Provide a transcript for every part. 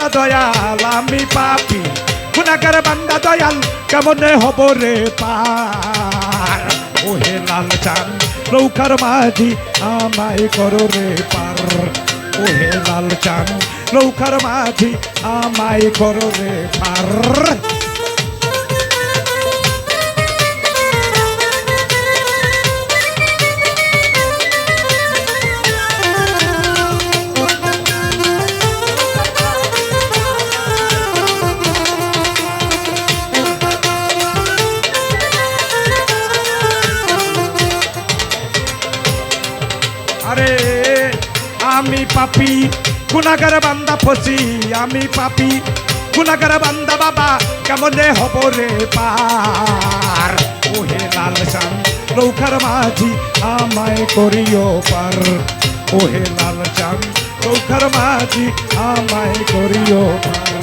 বান্দা দয়াল, আমি পাপি। গুণাগার বান্দা দয়াল, কেমনে হব রে পার? ওহে লাল চান, নৌকার মাঝি, আমায় করো রে পার। ওহে লাল চান, নৌকার মাঝি, আমায় করো রে পার। আরে, আমি পাপি, গুণাগার বান্দা ফসি, আমি পাপি, গুণাগার বান্দা বাবা, কেমনে হব রে পার? ওহে লাল চান নৌকার মাঝি, আমায় করিও পার। ওহে লাল চান নৌকার মাঝি, আমায় করিও পার।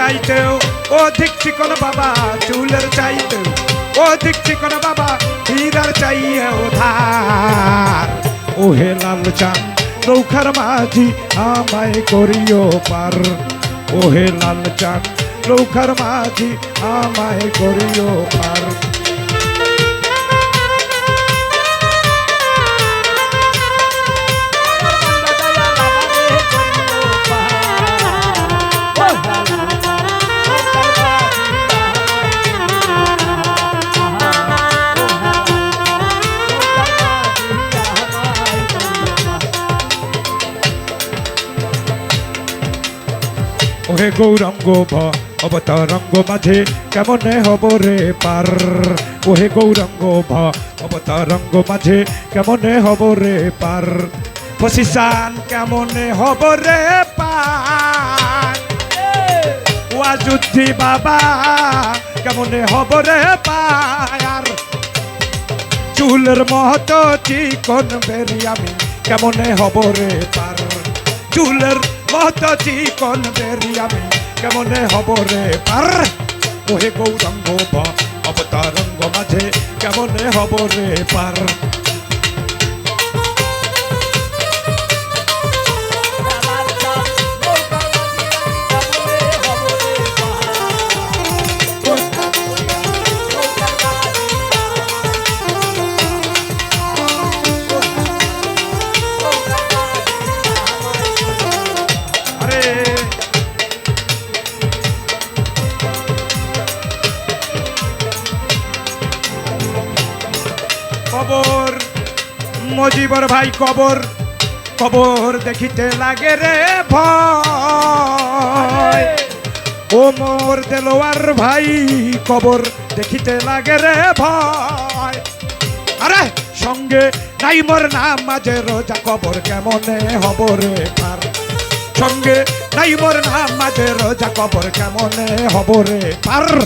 চাইতেও অধিক চিকন বাবা, চুলের চাইতেও। অধিক চিকন বাবা, হীরার চাইয়ে ধার। ওহে লাল চাঁদ নৌকার মাঝি, আমায় করিও পার। ওহে লাল চাঁদ নৌকার মাঝি, আমায় করিও পার। ওহে গৌরঙ্গ অবতরঙ্গ মাঝে কেমনে হব রে পার? ওহে গৌরঙ্গ ভ, অবতরঙ্গ মাঝে কেমনে হব রে পার? ফসিসান কেমনে হব রে পার? ওয়াজুদ্ধি বাবা, কেমনে হব রে পার? চুলের মহত চিকন বেরি আমি কেমনে হব রে পার? চুলের মহত চিকন বেরি আমি। কেমনে হব রে পার? ওহে গৌরঙ্গ অবতারঙ্গ মাঝে, কেমনে হব রে পার? কবর। মজিবর ভাই কবর। কবর দেখিতে লাগে রে ভয়। ও মোর দেলোয়ার ভাই, কবর দেখিতে লাগে রে ভয়। আরে, সঙ্গে নাই মোর নাম, মাঝে রোজা কবর কেমনে হব রে পার? সঙ্গে নাই মোর নাম, মাঝে রোজা কবর কেমনে হব রে পার?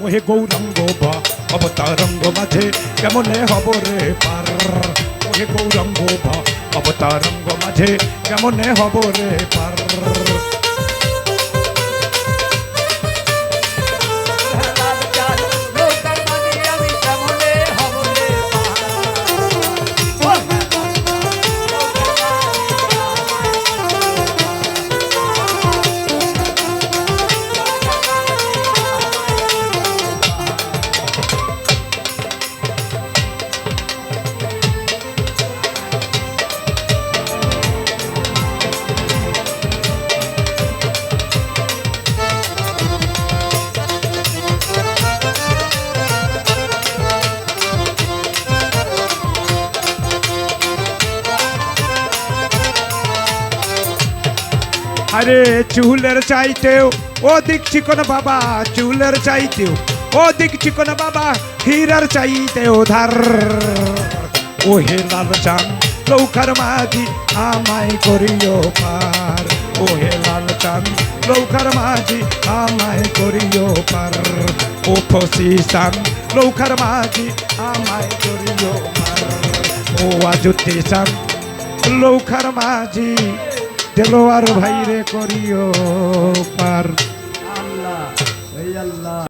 ওহে গৌরঙ্গ বা অবতারঙ্গ মাঝে কেমনে হব রে পার? ওহে গৌরঙ্গ অবতারঙ্গ মাঝে কেমনে হব রে পার? আরে চুলের চাইতেও ও অধিক চিকন বাবা, চুলের চাইতেও ও অধিক চিকন বাবা, হীরার চাইতেও ধার। ওহে লাল চান লৌকার মাঝি আমায় করিও পার। ও হে লাল চান লৌকার মাঝি আমায় করিও পার। ও ফসি চান লৌকার মাঝি আমায় করিও পার। ও আজুতি চান লৌকার মাঝি দেলোয়ার ভাইরে করিও পার। আল্লাহ এই আল্লাহ।